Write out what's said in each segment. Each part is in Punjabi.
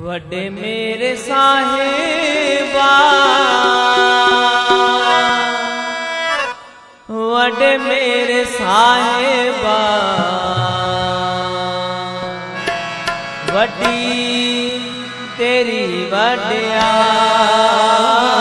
ਵੱਡੇ ਮੇਰੇ ਸਾਹਿਬਾ। ਵੱਡੇ ਮੇਰੇ ਸਾਹਿਬਾ। ਵੱਡੀ ਤੇਰੀ ਵਡਿਆਈ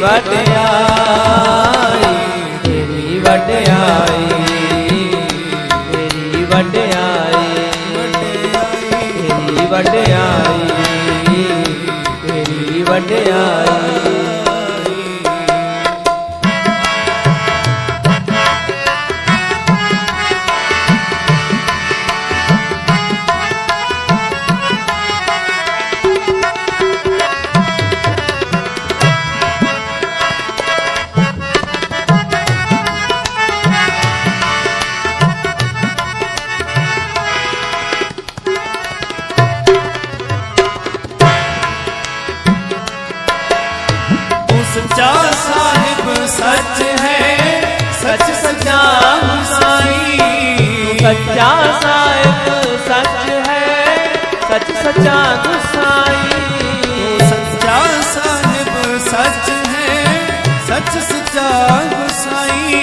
ਵਡਿਆਈ ਤੇਰੀ ਵਡਿਆਈ ਤੇਰੀ ਵਡਿਆਈ ਤੇਰੀ ਵਡਿਆਈ ਤੇਰੀ ਵਡਿਆਈ ਸੱਚ ਗੁਸਾਈ। ਸੱਚਾ ਸਾਹਿਬ ਸੱਚ ਹੈ ਸੱਚ ਸੱਚਾ ਗੁਸਾਈ।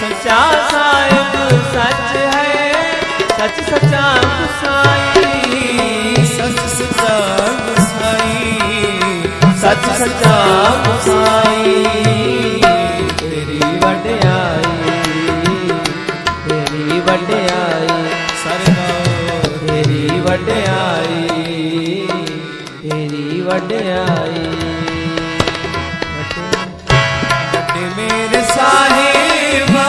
ਸੱਚਾ ਸਾਹਿਬ ਸੱਚ ਹੈ ਸੱਚ ਸੱਚਾ ਗੁਸਾਈ। ਸੱਚ ਸੱਚਾ ਗੁਸਾਈ। ਸੱਚ ਸੱਚਾ ਗੁਸਾਈ। ਤੇਰੀ ਵਡਿਆਈ ਤੇਰੀ ਵਡਿਆਈ। ਸਰਦਾਰ ਤੇਰੀ ਵਡਿਆਈ। ਵਡਿਆਈ ਵੱਡੇ ਮੇਰੇ ਸਾਹਿਬਾ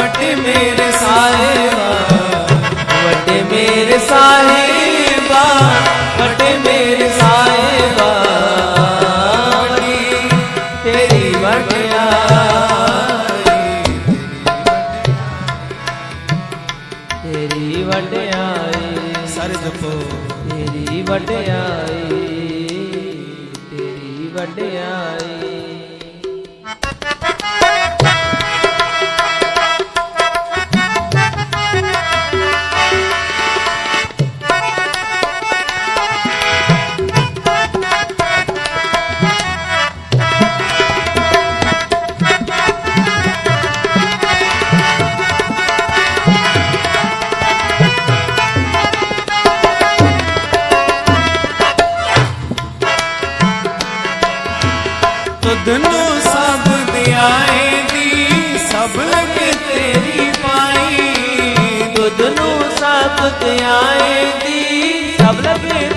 ਵੱਡੇ ਮੇਰੇ ਸਾਹਿਬਾ ਵੱਡੇ ਮੇਰੇ ਸਾਹਿਬਾ ਵੱਡੇ ਮੇਰੇ ਸਾਹਿਬਾ। ਤੇਰੀ ਵਡਿਆਈ ਤੇਰੀ ਵਡਿਆਈ ਸਰ ਜਪੋ। ਤੇਰੀ ਵਡਿਆਈ ਵਡਿਆਈ ver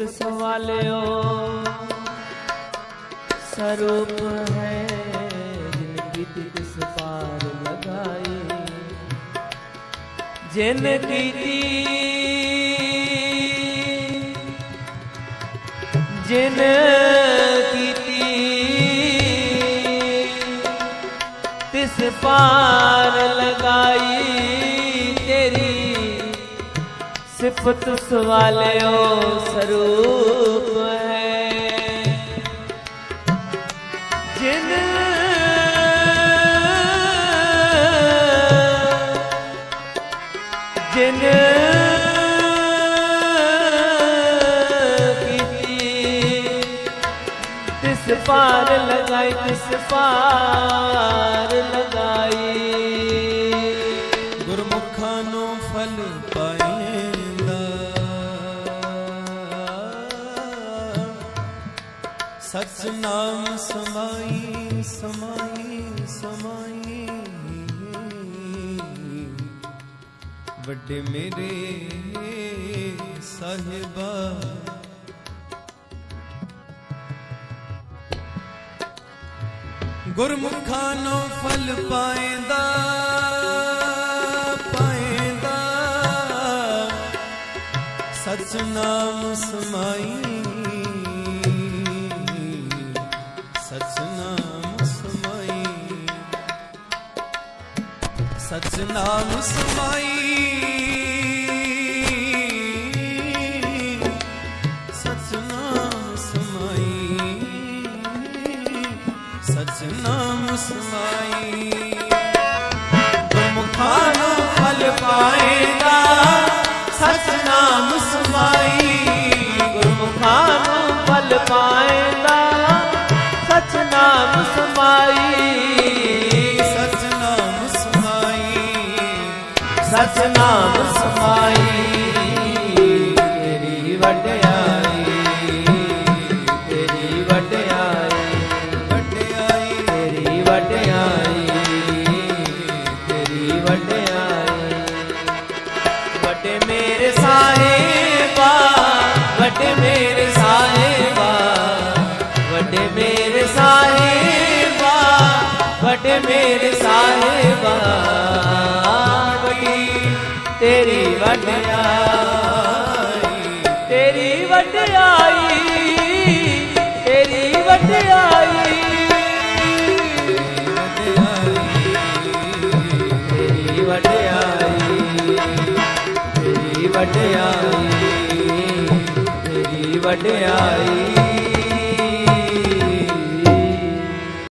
ਸਿਫਤ ਸਵਾਲਿਓ ਸਰੂਪ ਹੈ ਜਿਨ ਕੀਤੀ ਤਿਸ ਪਾਰ ਲਗਾਈ ਜਿਨ ਕੀਤੀ ਜਿਨ ਕੀਤੀ ਤਿਸ ਪਾਰ ਲਗਾਈ। ਸਿਫਤ ਸਵਾਲਿਓ ਸਰੂਪ ਹੈ ਜਿਨ ਜਿਨ ਕੀਤੀ ਤਿਸ ਪਾਰ ਲਗਾਈ ਤਿਸ ਪਾਰ ਲਗਾਈ ਸਤਨਾਮ ਸਮਾਈ ਸਮਾਈ ਸਮਾਈ। ਵੱਡੇ ਮੇਰੇ ਸਾਹਿਬਾ। ਗੁਰਮੁਖਾਂ ਨੂੰ ਫਲ ਪਾਏਂਦਾ ਪਾਏਂਦਾ। ਸਤਨਾਮ ਸਮਾਈ। ਸਚ ਨਾਮ ਸਮਾਈ। ਸਚ ਨਾਮ ਸਮਾਈ। ਸਚ ਨਾਮ ਸਮਾਈ। ਸਮਾਈ ਸਚ ਨਾਮ ਸਮਾਈ ਸਚ ਨਾਮ ਸਮਾਈ ਤੇਰੀ ਵਡਿਆਈ ਤੇਰੀ ਵਡਿਆਈ ਵਡਿਆਈ ਤੇਰੀ ਵਡਿਆਈ ਤੇਰੀ ਵਡਿਆਈ ਵੱਡੇ ਮੇਰੇ ਸਾਹਿਬਾ ਵੱਡੇ ਮੇਰੇ ਸਾਹਿਬਾ ਵੱਡੇ ਮੇਰੇ ਸਾਹਿਬਾ ਵੱਡੇ ਮੇਰੇ ਸਾਹਿਬਾ। ਵੱਡੀ ਤੇਰੀ ਵਡਿਆਈ ਤੇਰੀ ਵਡਿਆਈ ਤੇਰੀ ਵਡਿਆਈ ਤੇਰੀ ਵਡਿਆਈ ਤੇਰੀ ਵਡਿਆਈ ਤੇਰੀ ਵਡਿਆਈ